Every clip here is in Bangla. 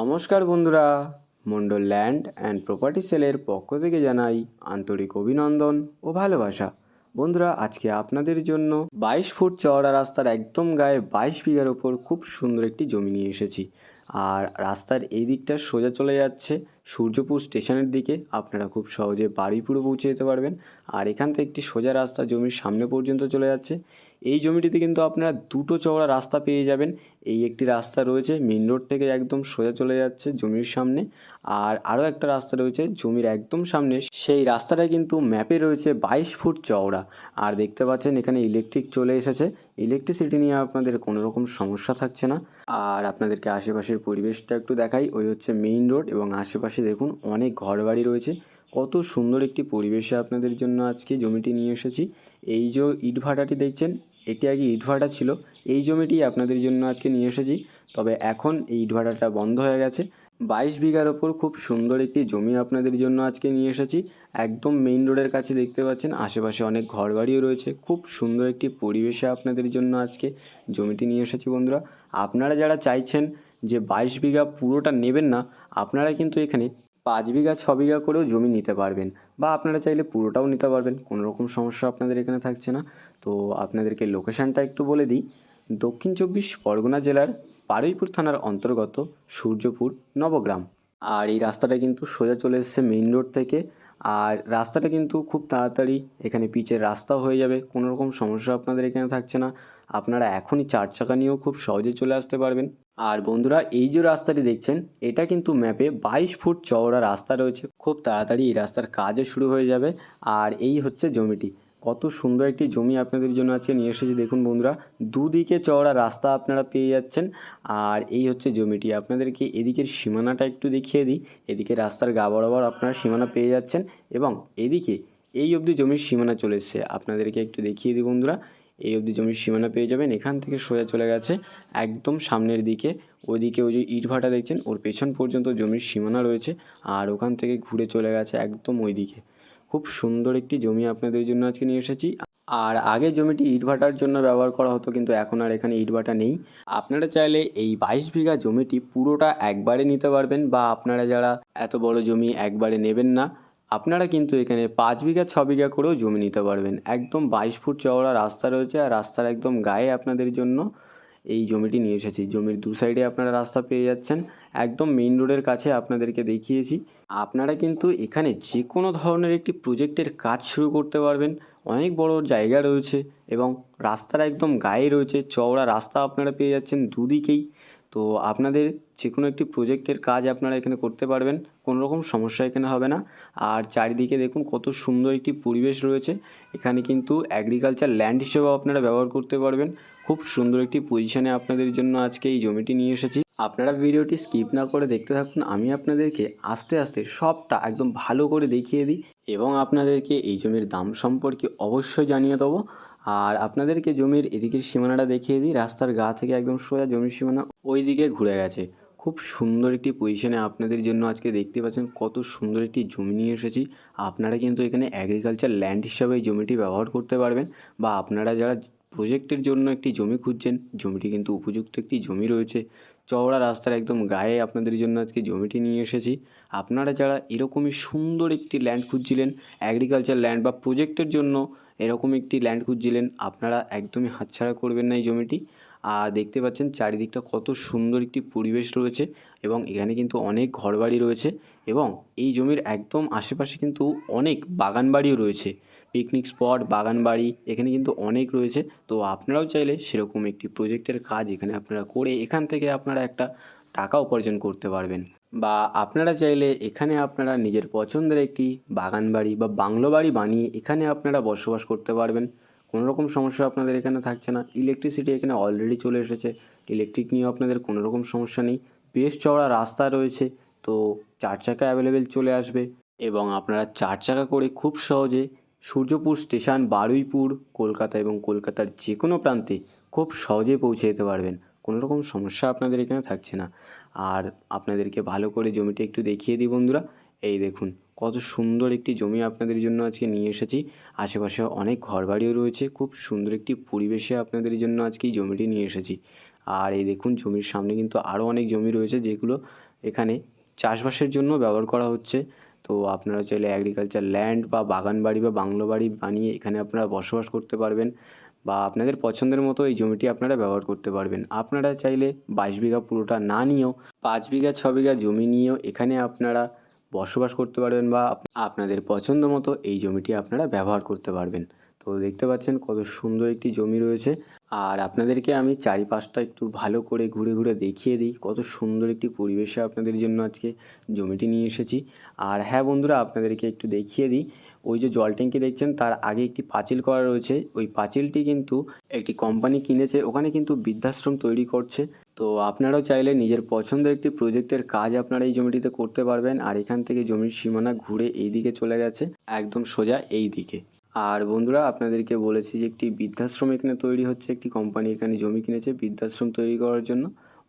নমস্কার বন্ধুরা, মন্ডল ল্যান্ড অ্যান্ড প্রপার্টি সেলের পক্ষ থেকে জানাই আন্তরিক অভিনন্দন ও ভালোবাসা। বন্ধুরা, আজকে আপনাদের জন্য বাইশ ফুট চওড়া রাস্তার একদম গায়ে বাইশ বিঘার ওপর খুব সুন্দর একটি জমি নিয়ে এসেছি। আর রাস্তার এই দিকটা সোজা চলে যাচ্ছে সূর্যপুর স্টেশনের দিকে। আপনারা খুব সহজে বাড়িপুরে পৌঁছে যেতে পারবেন। আর এখান থেকে একটি সোজা রাস্তা জমির সামনে পর্যন্ত চলে যাচ্ছে। এই জমিটিতে কিন্তু আপনারা দুটো চওড়া রাস্তা পেয়ে যাবেন। এই একটি রাস্তা রয়েছে মেন রোড থেকে একদম সোজা চলে যাচ্ছে জমির সামনে। আর আরও একটা রাস্তা রয়েছে জমির একদম সামনে। সেই রাস্তাটা কিন্তু ম্যাপে রয়েছে বাইশ ফুট চওড়া। আর দেখতে পাচ্ছেন এখানে ইলেকট্রিক চলে এসেছে। ইলেকট্রিসিটি নিয়ে আপনাদের কোনো রকম সমস্যা থাকছে না। আর আপনাদেরকে আশেপাশের পরিবেশটা একটু দেখাই। ওই হচ্ছে মেইন রোড এবং আশেপাশে দেখুন অনেক ঘরবাড়ি রয়েছে। কত সুন্দর একটি পরিবেশে আপনাদের জন্য আজকে জমিটি নিয়ে এসেছি। এই যে ইটভাটাটি দেখছেন এটি আগে ইটভাটা ছিল। এই জমিটি আপনাদের জন্য আজকে নিয়ে এসেছি। তবে এখন এই ইটভাটাটা বন্ধ হয়ে গেছে। বাইশ বিঘার ওপর খুব সুন্দর একটি জমি আপনাদের জন্য আজকে নিয়ে এসেছি। একদম মেইন রোডের কাছে দেখতে পাচ্ছেন, আশেপাশে অনেক ঘরবাড়িও রয়েছে। খুব সুন্দর একটি পরিবেশে আপনাদের জন্য আজকে জমিটি নিয়ে এসেছি বন্ধুরা। আপনারা যারা চাইছেন যে বাইশ বিঘা পুরোটা নেবেন না, আপনারা কিন্তু এখানে পাঁচ বিঘা, ছ বিঘা করেও জমি নিতে পারবেন বা আপনারা চাইলে পুরোটাও নিতে পারবেন, কোনো রকম সমস্যা আপনাদের এখানে থাকছে না। তো আপনাদেরকে লোকেশানটা একটু বলে দিই। দক্ষিণ চব্বিশ পরগনা জেলার বারুইপুর থানার অন্তর্গত সূর্যপুর, নবগ্রাম। আর এই রাস্তাটা কিন্তু সোজা চলে এসছে মেইন রোড থেকে। আর রাস্তাটা কিন্তু খুব তাড়াতাড়ি এখানে পিচের রাস্তা হয়ে যাবে, কোনো রকম সমস্যা আপনাদের এখানে থাকছে না। আপনারা এখনই চার চাকা নিয়েও খুব সহজে চলে আসতে পারবেন। আর বন্ধুরা, এই যে রাস্তাটি দেখছেন, এটা কিন্তু ম্যাপে বাইশ ফুট চওড়া রাস্তা রয়েছে। খুব তাড়াতাড়ি এই রাস্তার কাজও শুরু হয়ে যাবে। আর এই হচ্ছে জমিটি। কত সুন্দর একটি জমি আপনাদের জন্য আজকে নিয়ে এসেছি। দেখুন বন্ধুরা, দুদিকে চওড়া রাস্তা আপনারা পেয়ে যাচ্ছেন। আর এই হচ্ছে জমিটি। আপনাদেরকে এদিকের সীমানাটা একটু দেখিয়ে দিই। এদিকে রাস্তার গা বরাবর আপনারা সীমানা পেয়ে যাচ্ছেন এবং এদিকে এই অবধি জমির সীমানা চলে এসছে। আপনাদেরকে একটু দেখিয়ে দিই বন্ধুরা। এই অবধি জমির সীমানা পেয়ে যাবেন। এখান থেকে সোজা চলে গেছে একদম সামনের দিকে। ওইদিকে ওই যে ইটভাটা দেখছেন, ওর পেছন পর্যন্ত জমির সীমানা রয়েছে আর ওখান থেকে ঘুরে চলে গেছে একদম ওইদিকে। খুব সুন্দর একটি জমি আপনাদের জন্য আজকে নিয়ে এসেছি। আর আগে জমিটি ইটভাটার জন্য ব্যবহার করা হতো, কিন্তু এখন আর এখানে ইটভাটা নেই। আপনারা চাইলে এই বাইশ বিঘা জমিটি পুরোটা একবারে নিতে পারবেন বা আপনারা যারা এত বড় জমি একবারে নেবেন না আপনারা কিন্তু এখানে পাঁচ বিঘা, ছ বিঘা করেও জমি নিতে পারবেন। একদম বাইশ ফুট চওড়া রাস্তা রয়েছে আর রাস্তার একদম গায়ে আপনাদের জন্য এই জমিটি নিয়ে এসেছি। জমির দু সাইডে আপনারা রাস্তা পেয়ে যাচ্ছেন। একদম মেইন রোডের কাছে আপনাদেরকে দেখিয়েছি। আপনারা কিন্তু এখানে যে কোনো ধরনের একটি প্রজেক্টের কাজ শুরু করতে পারবেন। অনেক বড় জায়গা রয়েছে এবং রাস্তার একদম গায়ে রয়েছে, চওড়া রাস্তা আপনারা পেয়ে যাচ্ছেন দুদিকেই। তো আপনাদের যে কোনো একটি প্রোজেক্টের কাজ আপনারা এখানে করতে পারবেন কোনো রকম সমস্যা এখানে হবে না। আর চারিদিকে দেখুন কত সুন্দর একটি পরিবেশ রয়েছে। এখানে কিন্তু অ্যাগ্রিকালচার ল্যান্ড হিসেবেও আপনারা ব্যবহার করতে পারবেন। খুব সুন্দর একটি পজিশনে আপনাদের জন্য আজকে এই জমিটি নিয়ে এসেছি। আপনারা ভিডিওটি স্কিপ না করে দেখতে থাকুন, আমি আপনাদেরকে আস্তে আস্তে সবটা একদম ভালো করে দেখিয়ে দিই এবং আপনাদেরকে এই জমির দাম সম্পর্কে অবশ্যই জানিয়ে দেবো। আর আপনাদেরকে জমির এদিকের সীমানাটা দেখিয়ে দিই। রাস্তার গা থেকে একদম সোজা জমির সীমানা ওই দিকে ঘুরে গেছে। খুব সুন্দর একটি পজিশনে আপনাদের জন্য আজকে দেখতে পাচ্ছেন কত সুন্দর একটি জমি নিয়ে এসেছি। আপনারা কিন্তু এখানে অ্যাগ্রিকালচার ল্যান্ড হিসাবে এই জমিটি ব্যবহার করতে পারবেন বা আপনারা যারা প্রজেক্টের জন্য একটি জমি খুঁজছেন, জমিটি কিন্তু উপযুক্ত একটি জমি রয়েছে। চওড়া রাস্তার একদম গায়ে আপনাদের জন্য আজকে জমিটি নিয়ে এসেছি। আপনারা যারা এরকমই সুন্দর একটি ল্যান্ড খুঁজছিলেন অ্যাগ্রিকালচার ল্যান্ড বা প্রজেক্টের জন্য এরকম একটি ল্যান্ড খুঁজছিলেন, আপনারা একদমই হাতছাড়া করবেন না এই জমিটি। আর দেখতে পাচ্ছেন চারিদিকটা কত সুন্দর একটি পরিবেশ রয়েছে এবং এখানে কিন্তু অনেক ঘরবাড়ি রয়েছে এবং এই জমির একদম আশেপাশে কিন্তু অনেক বাগান বাড়িও রয়েছে। পিকনিক স্পট বাগান বাড়ি এখানে কিন্তু অনেক রয়েছে। তো আপনারাও চাইলে সেরকম একটি প্রজেক্টের কাজ এখানে আপনারা করে এখান থেকে আপনারা একটা টাকা উপার্জন করতে পারবেন। বা আপনারা চাইলে এখানে আপনারা নিজের পছন্দের একটি বাগান বাড়ি বা বাংলো বাড়ি বানিয়ে এখানে আপনারা বসবাস করতে পারবেন। কোনো রকম সমস্যা আপনাদের এখানে থাকছে না। ইলেকট্রিসিটি এখানে অলরেডি চলে এসেছে। ইলেকট্রিক নিয়েও আপনাদের কোনো রকম সমস্যা নেই। বেশ চওড়া রাস্তা রয়েছে। তো চার চাকা অ্যাভেলেবেল চলে আসবে এবং আপনারা চার চাকা করে খুব সহজে সূর্যপুর স্টেশন, বারুইপুর, কলকাতা এবং কলকাতার যে কোনো প্রান্তে খুব সহজে পৌঁছে যেতে পারবেন। কোনো রকম সমস্যা আপনাদের এখানে থাকছে না। আর আপনাদেরকে ভালো করে জমিটা একটু দেখিয়ে দিই বন্ধুরা। এই দেখুন, কত সুন্দর একটি জমি আপনাদের জন্য আজকে নিয়ে এসেছি। আশেপাশে অনেক ঘরবাড়িও রয়েছে। খুব সুন্দর একটি পরিবেশে আপনাদের জন্য আজকে এই জমিটি নিয়ে এসেছি। আর এই দেখুন, জমির সামনে কিন্তু আরও অনেক জমি রয়েছে, যেগুলো এখানে চাষবাসের জন্য ব্যবহার করা হচ্ছে। তো আপনারা চাইলে অ্যাগ্রিকালচার ল্যান্ড বা বাগান বাড়ি বা বাংলো বাড়ি বানিয়ে এখানে আপনারা বসবাস করতে পারবেন। বা আপনাদের পছন্দের মতো এই জমিটি আপনারা ব্যবহার করতে পারবেন। আপনারা চাইলে বাইশ বিঘা পুরোটা না নিয়েও পাঁচ বিঘা, ছ বিঘা জমি নিয়েও এখানে আপনারা বসবাস করতে পারবেন বা আপনাদের পছন্দ মতো এই জমিটি আপনারা ব্যবহার করতে পারবেন। তো দেখতে পাচ্ছেন কত সুন্দর একটি জমি রয়েছে। আর আপনাদেরকে আমি চারিপাশটা একটু ভালো করে ঘুরে ঘুরে দেখিয়ে দিই। কত সুন্দর একটি পরিবেশে আপনাদের জন্য আজকে জমিটি নিয়ে এসেছি। আর হ্যাঁ বন্ধুরা, আপনাদেরকে একটু দেখিয়ে দিই। ওই যে জল ট্যাঙ্কি দেখছেন, তার আগে একটি পাঁচিল করা রয়েছে। ওই পাঁচিলটি কিন্তু একটি কোম্পানি কিনেছে, ওখানে কিন্তু বৃদ্ধাশ্রম তৈরি করছে। তো আপনারাও চাইলে নিজের পছন্দের একটি প্রজেক্টের কাজ আপনারা এই জমিটিতে করতে পারবেন। আর এখান থেকে জমির সীমানা ঘুরে এই দিকে চলে গেছে, একদম সোজা এই দিকে আর বন্ধুরা, আপনাদেরকে বলেছি যে একটি বৃদ্ধাশ্রম এখানে তৈরি হচ্ছে। একটি কোম্পানি এখানে জমি কিনেছে বৃদ্ধাশ্রম তৈরি করার জন্য।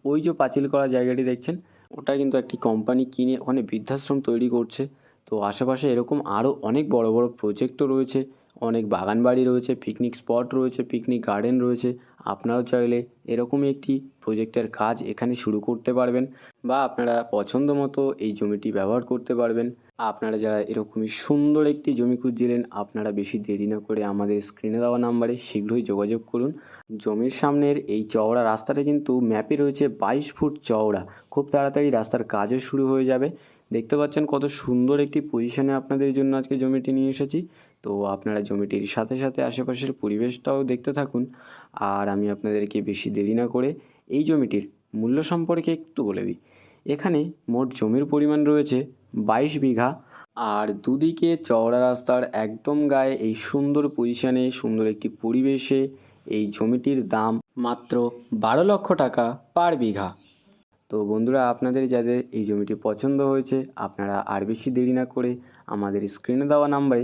ওই যে পাঁচিল করা জায়গাটি দেখছেন, ওটা কিন্তু একটি কোম্পানি কিনে ওখানে বৃদ্ধাশ্রম তৈরি করছে। তো আশেপাশে এরকম আরও অনেক বড় বড় প্রজেক্টও রয়েছে। অনেক বাগান বাড়ি রয়েছে পিকনিক স্পট রয়েছে পিকনিক গার্ডেন রয়েছে। আপনারাও চাইলে এরকমই একটি প্রজেক্টের কাজ এখানে শুরু করতে পারবেন বা আপনারা পছন্দ মতো এই জমিটি ব্যবহার করতে পারবেন। আপনারা যারা এরকমই সুন্দর একটি জমি খুঁজছিলেন, আপনারা বেশি দেরি না করে আমাদের স্ক্রিনে দেওয়া নাম্বারে শীঘ্রই যোগাযোগ করুন। জমির সামনের এই চওড়া রাস্তাটা কিন্তু ম্যাপে রয়েছে বাইশ ফুট চওড়া। খুব তাড়াতাড়ি রাস্তার কাজও শুরু হয়ে যাবে। দেখতে পাচ্ছেন কত সুন্দর একটি পজিশনে আপনাদের জন্য আজকে জমিটি নিয়ে এসেছি। তো আপনারা জমিটির সাথে সাথে আশেপাশের পরিবেশটাও দেখতে থাকুন। আর আমি আপনাদেরকে বেশি দেরি না করে এই জমিটির মূল্য সম্পর্কে একটু বলে দিই। এখানে মোট জমির পরিমাণ রয়েছে বাইশ বিঘা। আর দুদিকে চওড়া রাস্তার একদম গায়ে এই সুন্দর পজিশনে, সুন্দর একটি পরিবেশে এই জমিটির দাম মাত্র বারো লক্ষ টাকা পার বিঘা। তো বন্ধুরা, আপনাদের যাদের এই জমিটি পছন্দ হয়েছে, আপনারা আর বেশি দেরি না করে আমাদের স্ক্রিনে দেওয়া নাম্বারে